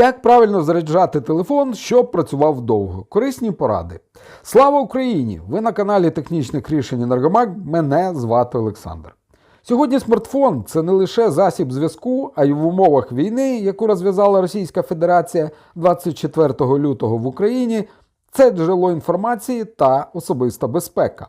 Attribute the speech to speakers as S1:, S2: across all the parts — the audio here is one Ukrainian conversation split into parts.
S1: Як правильно заряджати телефон, щоб працював довго? Корисні поради. Слава Україні! Ви на каналі Технічних рішень Енергомаг. Мене звати Олександр. Сьогодні смартфон це не лише засіб зв'язку, а й в умовах війни, яку розв'язала Російська Федерація 24 лютого в Україні. Це джерело інформації та особиста безпека.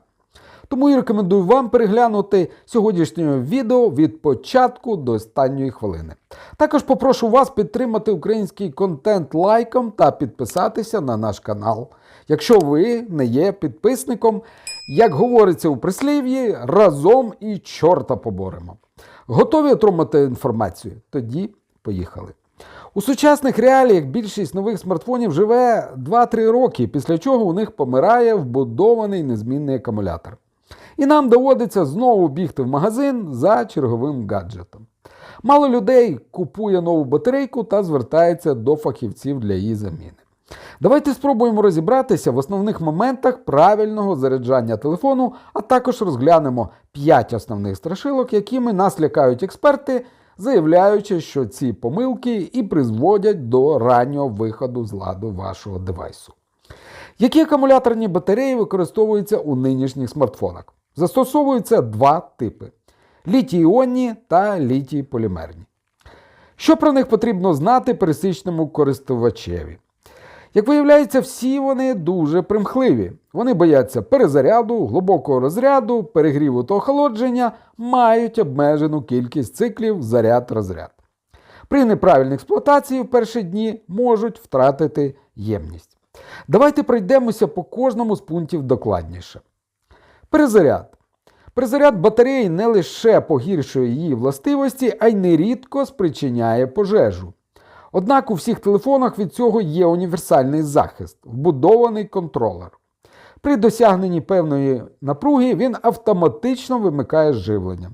S1: Тому і рекомендую вам переглянути сьогоднішнє відео від початку до останньої хвилини. Також попрошу вас підтримати український контент лайком та підписатися на наш канал. Якщо ви не є підписником, як говориться у прислів'ї, разом і чорта поборемо. Готові отримати інформацію? Тоді поїхали. У сучасних реаліях більшість нових смартфонів живе 2-3 роки, після чого у них помирає вбудований незмінний акумулятор. І нам доводиться знову бігти в магазин за черговим гаджетом. Мало людей купує нову батарейку та звертається до фахівців для її заміни. Давайте спробуємо розібратися в основних моментах правильного заряджання телефону, а також розглянемо 5 основних страшилок, якими нас лякають експерти, заявляючи, що ці помилки і призводять до раннього виходу з ладу вашого девайсу. Які акумуляторні батареї використовуються у нинішніх смартфонах? Застосовуються два типи: літій-іонні та літій-полімерні. Що про них потрібно знати пересічному користувачеві? Як виявляється, всі вони дуже примхливі. Вони бояться перезаряду, глибокого розряду, перегріву та охолодження, мають обмежену кількість циклів заряд-розряд. При неправильній експлуатації в перші дні можуть втратити ємність. Давайте пройдемося по кожному з пунктів докладніше. Перезаряд. Перезаряд батареї не лише погіршує її властивості, а й нерідко спричиняє пожежу. Однак у всіх телефонах від цього є універсальний захист, вбудований контролер. При досягненні певної напруги він автоматично вимикає живлення.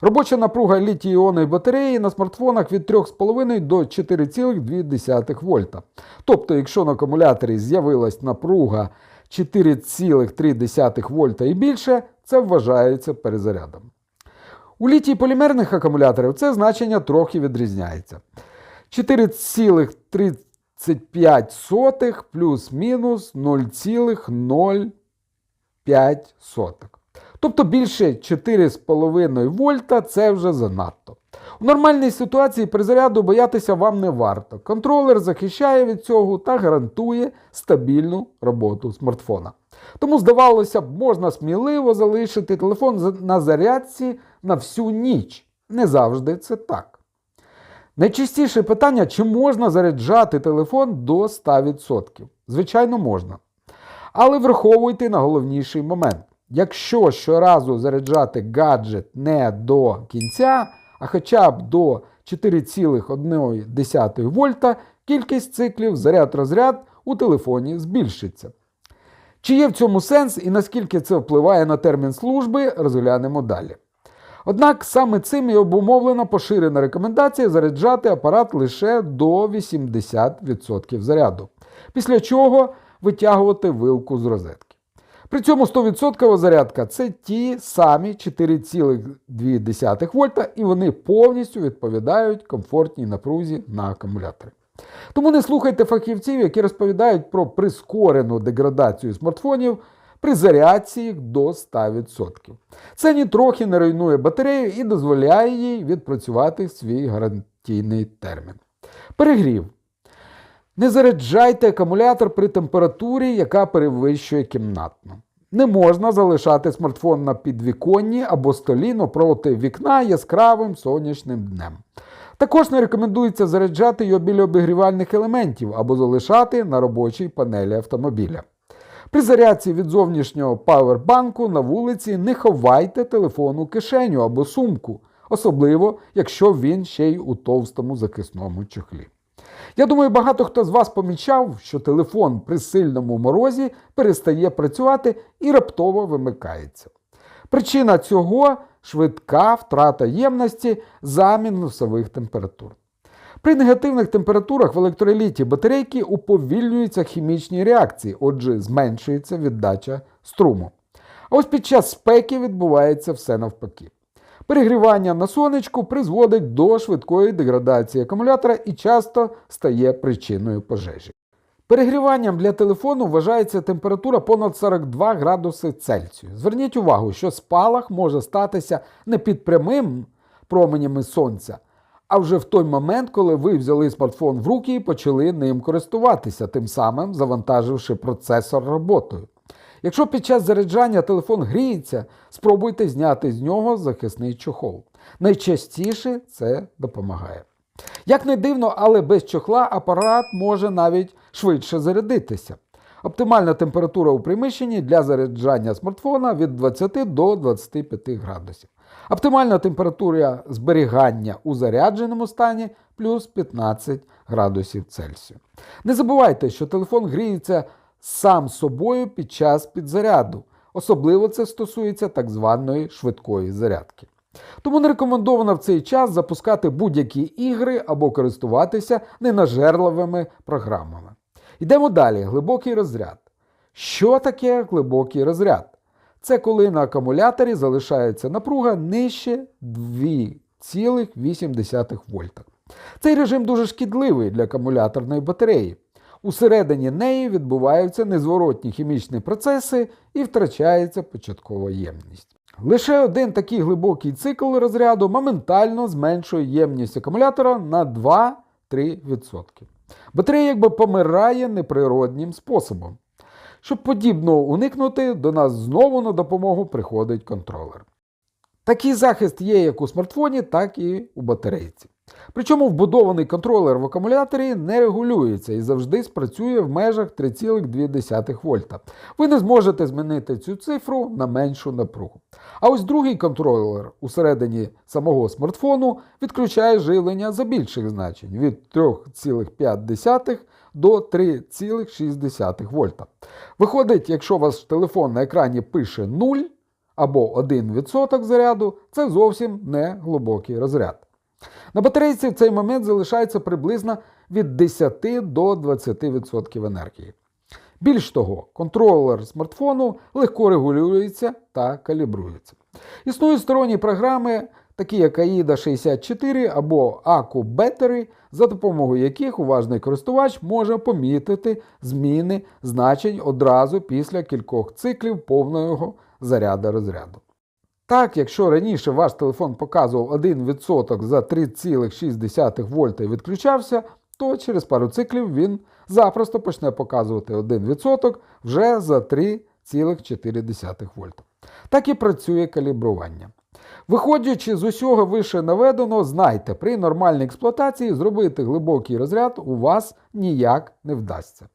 S1: Робоча напруга літій-іонної батареї на смартфонах від 3,5 до 4,2 вольта. Тобто, якщо на акумуляторі з'явилась напруга 4,3 вольта і більше, це вважається перезарядом. У літій полімерних акумуляторів це значення трохи відрізняється. 4,35 плюс-мінус 0,05. Тобто більше 4,5 вольта це вже занадто. У нормальній ситуації при заряду боятися вам не варто. Контролер захищає від цього та гарантує стабільну роботу смартфона. Тому, здавалося б, можна сміливо залишити телефон на зарядці на всю ніч. Не завжди це так. Найчастіше питання, чи можна заряджати телефон до 100%? Звичайно, можна. Але враховуйте на головніший момент. Якщо щоразу заряджати гаджет не до кінця, а хоча б до 4,1 вольта, кількість циклів заряд-розряд у телефоні збільшиться. Чи є в цьому сенс і наскільки це впливає на термін служби, розглянемо далі. Однак саме цим і обумовлена поширена рекомендація заряджати апарат лише до 80% заряду, після чого витягувати вилку з розетки. При цьому 100% зарядка це ті самі 4,2 вольта, і вони повністю відповідають комфортній напрузі на акумуляторі. Тому не слухайте фахівців, які розповідають про прискорену деградацію смартфонів при зарядці їх до 100%. Це нітрохи не руйнує батарею і дозволяє їй відпрацювати свій гарантійний термін. Перегрів. Не заряджайте акумулятор при температурі, яка перевищує кімнатну. Не можна залишати смартфон на підвіконні або столі напроти вікна яскравим сонячним днем. Також не рекомендується заряджати його біля обігрівальних елементів або залишати на робочій панелі автомобіля. При зарядці від зовнішнього павербанку на вулиці не ховайте телефон у кишеню або сумку, особливо якщо він ще й у товстому захисному чохлі. Я думаю, багато хто з вас помічав, що телефон при сильному морозі перестає працювати і раптово вимикається. Причина цього швидка втрата ємності за мінусових температур. При негативних температурах в електроліті батарейки уповільнюються хімічні реакції, отже, зменшується віддача струму. А ось під час спеки відбувається все навпаки. Перегрівання на сонечку призводить до швидкої деградації акумулятора і часто стає причиною пожежі. Перегріванням для телефону вважається температура понад 42 градуси Цельсію. Зверніть увагу, що спалах може статися не під прямим променями сонця, а вже в той момент, коли ви взяли смартфон в руки і почали ним користуватися, тим самим завантаживши процесор роботою. Якщо під час заряджання телефон гріється, спробуйте зняти з нього захисний чохол. Найчастіше це допомагає. Як не дивно, але без чохла апарат може навіть швидше зарядитися. Оптимальна температура у приміщенні для заряджання смартфона від 20 до 25 градусів. Оптимальна температура зберігання у зарядженому стані плюс 15 градусів Цельсію. Не забувайте, що телефон гріється сам собою під час підзаряду. Особливо це стосується так званої швидкої зарядки. Тому не рекомендовано в цей час запускати будь-які ігри або користуватися ненажерливими програмами. Йдемо далі. Глибокий розряд. Що таке глибокий розряд? Це коли на акумуляторі залишається напруга нижче 2,8 вольта. Цей режим дуже шкідливий для акумуляторної батареї. Усередині неї відбуваються незворотні хімічні процеси і втрачається початкова ємність. Лише один такий глибокий цикл розряду моментально зменшує ємність акумулятора на 2-3%. Батарея якби помирає неприроднім способом. Щоб подібно уникнути, до нас знову на допомогу приходить контролер. Такий захист є як у смартфоні, так і у батарейці. Причому вбудований контролер в акумуляторі не регулюється і завжди спрацює в межах 3,2 вольта. Ви не зможете змінити цю цифру на меншу напругу. А ось другий контролер усередині самого смартфону відключає живлення за більших значень від 3,5 до 3,6 вольта. Виходить, якщо ваш телефон на екрані пише 0 або 1% заряду, це зовсім не глибокий розряд. На батарейці в цей момент залишається приблизно від 10 до 20% енергії. Більш того, контролер смартфону легко регулюється та калібрується. Існують сторонні програми, такі як AIDA 64 або Accu Battery, за допомогою яких уважний користувач може помітити зміни значень одразу після кількох циклів повного заряду розряду. Так, якщо раніше ваш телефон показував 1% за 3,6 вольта і відключався, то через пару циклів він запросто почне показувати 1% вже за 3,4 вольта. Так і працює калібрування. Виходячи з усього вище наведеного, знайте, при нормальній експлуатації зробити глибокий розряд у вас ніяк не вдасться.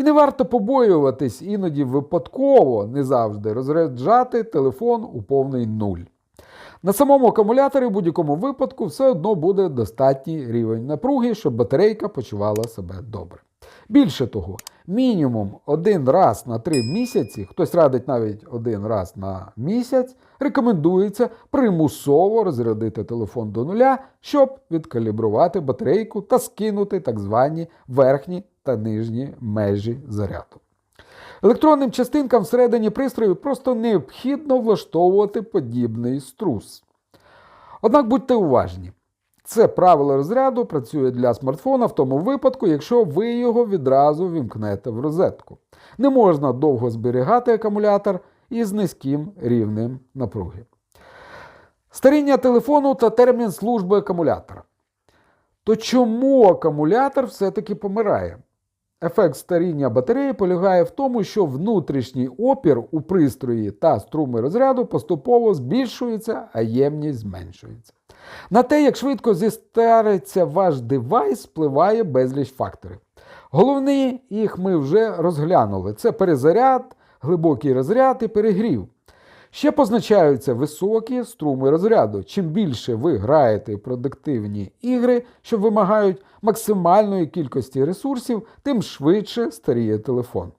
S1: І не варто побоюватись іноді випадково не завжди розряджати телефон у повний нуль. На самому акумуляторі в будь-якому випадку все одно буде достатній рівень напруги, щоб батарейка почувала себе добре. Більше того, мінімум один раз на три місяці, хтось радить навіть один раз на місяць, рекомендується примусово розрядити телефон до нуля, щоб відкалібрувати батарейку та скинути так звані верхні та нижні межі заряду. Електронним частинкам всередині пристрою просто необхідно влаштовувати подібний струс. Однак будьте уважні, це правило розряду працює для смартфона в тому випадку, якщо ви його відразу вімкнете в розетку. Не можна довго зберігати акумулятор із низьким рівнем напруги. Старіння телефону та термін служби акумулятора. То чому акумулятор все-таки помирає? Ефект старіння батареї полягає в тому, що внутрішній опір у пристрої та струми розряду поступово збільшується, а ємність зменшується. На те, як швидко зістариться ваш девайс, впливає безліч факторів. Головні їх ми вже розглянули: це перезаряд, глибокий розряд і перегрів. Ще позначаються високі струми розряду. Чим більше ви граєте продуктивні ігри, що вимагають максимальної кількості ресурсів, тим швидше старіє телефон.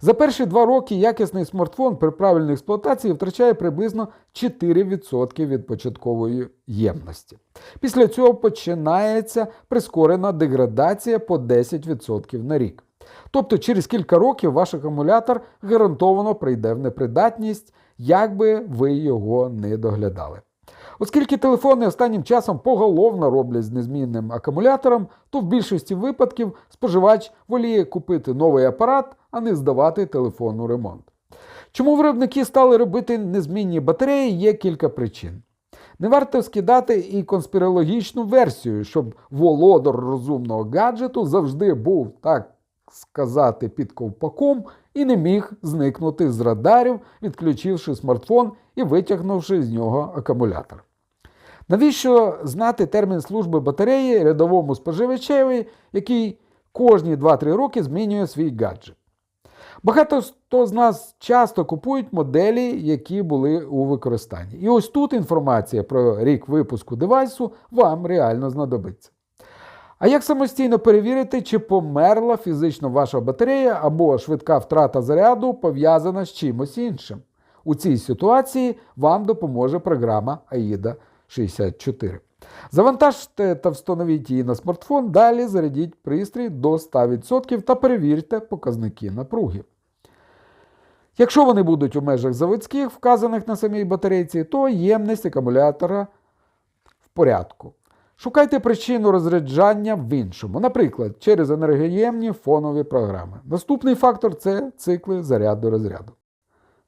S1: За перші два роки якісний смартфон при правильній експлуатації втрачає приблизно 4% від початкової ємності. Після цього починається прискорена деградація по 10% на рік. Тобто через кілька років ваш акумулятор гарантовано прийде в непридатність, як би ви його не доглядали. Оскільки телефони останнім часом поголовно роблять з незмінним акумулятором, то в більшості випадків споживач воліє купити новий апарат, а не здавати телефон у ремонт. Чому виробники стали робити незмінні батареї, є кілька причин. Не варто скидати і конспірологічну версію, щоб володар розумного гаджету завжди був, так сказати, під ковпаком і не міг зникнути з радарів, відключивши смартфон і витягнувши з нього акумулятор. Навіщо знати термін служби батареї рядовому споживачеві, який кожні 2-3 роки змінює свій гаджет? Багато хто з нас часто купують моделі, які були у використанні. І ось тут інформація про рік випуску девайсу вам реально знадобиться. А як самостійно перевірити, чи померла фізично ваша батарея або швидка втрата заряду пов'язана з чимось іншим? У цій ситуації вам допоможе програма AIDA 64. Завантажте та встановіть її на смартфон, далі зарядіть пристрій до 100% та перевірте показники напруги. Якщо вони будуть у межах заводських, вказаних на самій батарейці, то ємність акумулятора в порядку. Шукайте причину розряджання в іншому, наприклад, через енергоємні фонові програми. Наступний фактор це цикли заряду розряду.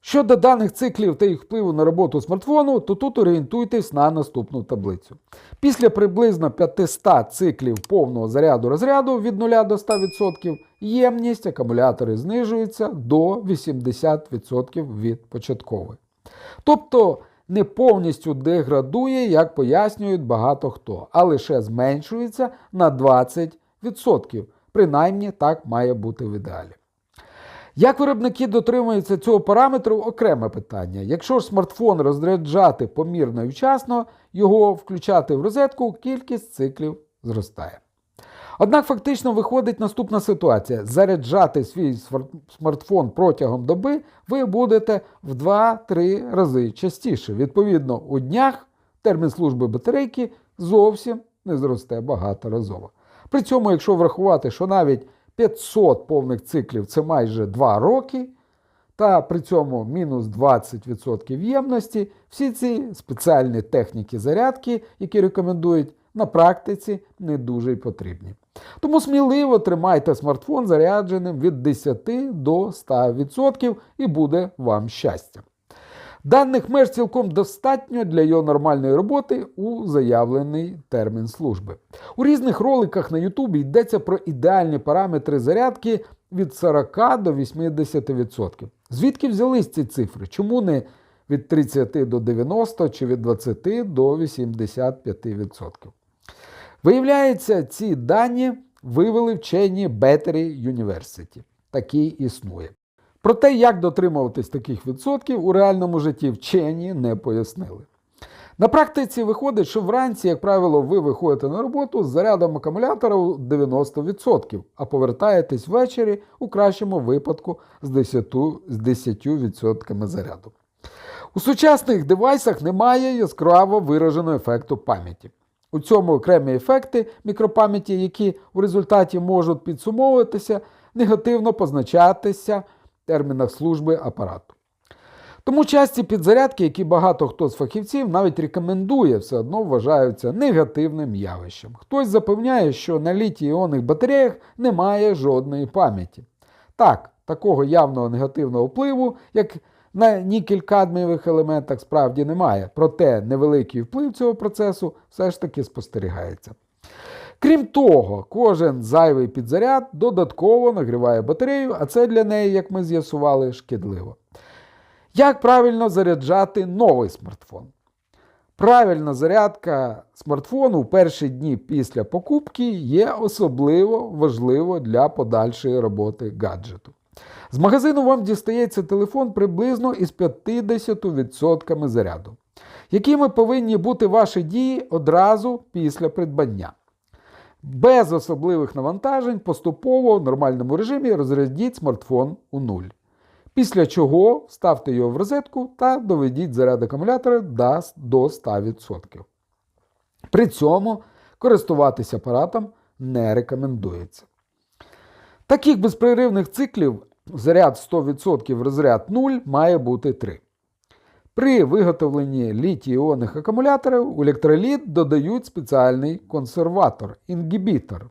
S1: Щодо даних циклів та їх впливу на роботу смартфону, то тут орієнтуйтесь на наступну таблицю. Після приблизно 500 циклів повного заряду розряду від 0 до 100% ємність акумулятори знижується до 80% від початкової. Тобто не повністю деградує, як пояснюють багато хто, а лише зменшується на 20%. Принаймні так має бути в ідеалі. Як виробники дотримуються цього параметру окреме питання. Якщо ж смартфон розряджати помірно і вчасно, його включати в розетку, кількість циклів зростає. Однак фактично виходить наступна ситуація: заряджати свій смартфон протягом доби ви будете в 2-3 рази частіше. Відповідно, у днях термін служби батарейки зовсім не зросте багаторазово. При цьому, якщо врахувати, що навіть 500 повних циклів це майже 2 роки, та при цьому мінус 20% ємності, всі ці спеціальні техніки зарядки, які рекомендують, на практиці не дуже й потрібні. Тому сміливо тримайте смартфон зарядженим від 10 до 100% і буде вам щастя. Даних меж цілком достатньо для його нормальної роботи у заявлений термін служби. У різних роликах на Ютубі йдеться про ідеальні параметри зарядки від 40 до 80%. Звідки взялись ці цифри? Чому не від 30 до 90 чи від 20 до 85%? Виявляється, ці дані вивели вчені Battery University. Такий існує. Про те, як дотримуватись таких відсотків у реальному житті вчені не пояснили. На практиці виходить, що вранці, як правило, ви виходите на роботу з зарядом акумулятора у 90%, а повертаєтесь ввечері у кращому випадку з 10%, з 10% заряду. У сучасних девайсах немає яскраво вираженого ефекту пам'яті. У цьому окремі ефекти мікропам'яті, які у результаті можуть підсумовуватися, негативно позначатися в термінах служби апарату. Тому часті підзарядки, які багато хто з фахівців навіть рекомендує, все одно вважаються негативним явищем. Хтось запевняє, що на літій іонних батареях немає жодної пам'яті. Так, такого явного негативного впливу, як на нікель-кадмієвих елементах справді немає, проте невеликий вплив цього процесу все ж таки спостерігається. Крім того, кожен зайвий підзаряд додатково нагріває батарею, а це для неї, як ми з'ясували, шкідливо. Як правильно заряджати новий смартфон? Правильна зарядка смартфону у перші дні після покупки є особливо важливо для подальшої роботи гаджету. З магазину вам дістається телефон приблизно із 50% заряду, якими повинні бути ваші дії одразу після придбання. Без особливих навантажень поступово в нормальному режимі розрядіть смартфон у нуль. Після чого ставте його в розетку та доведіть заряд акумулятора до 100%. При цьому користуватися апаратом не рекомендується. Таких безперервних циклів заряд 100%, розряд 0 має бути 3. При виготовленні літій-іонних акумуляторів у електроліт додають спеціальний консерватор інгібітор.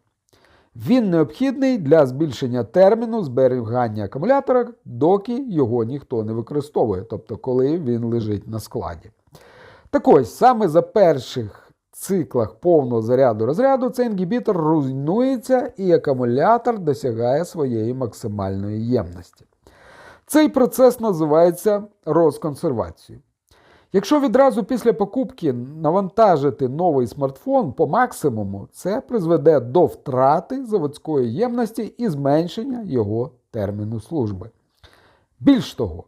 S1: Він необхідний для збільшення терміну зберігання акумулятора, доки його ніхто не використовує, тобто коли він лежить на складі. Так ось, саме за перших циклах повного заряду розряду цей інгібітор руйнується і акумулятор досягає своєї максимальної ємності. Цей процес називається розконсервацією. Якщо відразу після покупки навантажити новий смартфон по максимуму, це призведе до втрати заводської ємності і зменшення його терміну служби. Більш того,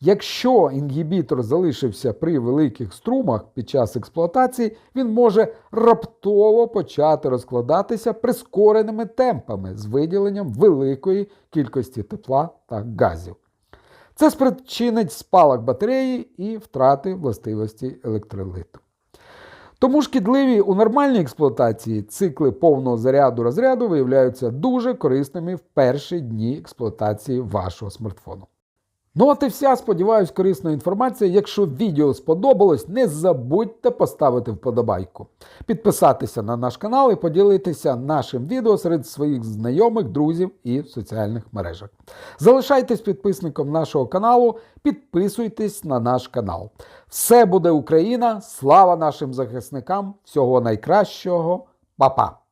S1: якщо інгібітор залишився при великих струмах під час експлуатації, він може раптово почати розкладатися прискореними темпами з виділенням великої кількості тепла та газів. Це спричинить спалах батареї і втрати властивості електролиту. Тому шкідливі у нормальній експлуатації цикли повного заряду розряду виявляються дуже корисними в перші дні експлуатації вашого смартфону. Ну от і вся, сподіваюсь, корисна інформація. Якщо відео сподобалось, не забудьте поставити вподобайку, підписатися на наш канал і поділитися нашим відео серед своїх знайомих, друзів і в соціальних мережах. Залишайтесь підписником нашого каналу, підписуйтесь на наш канал. Все буде Україна! Слава нашим захисникам! Всього найкращого, Па-па!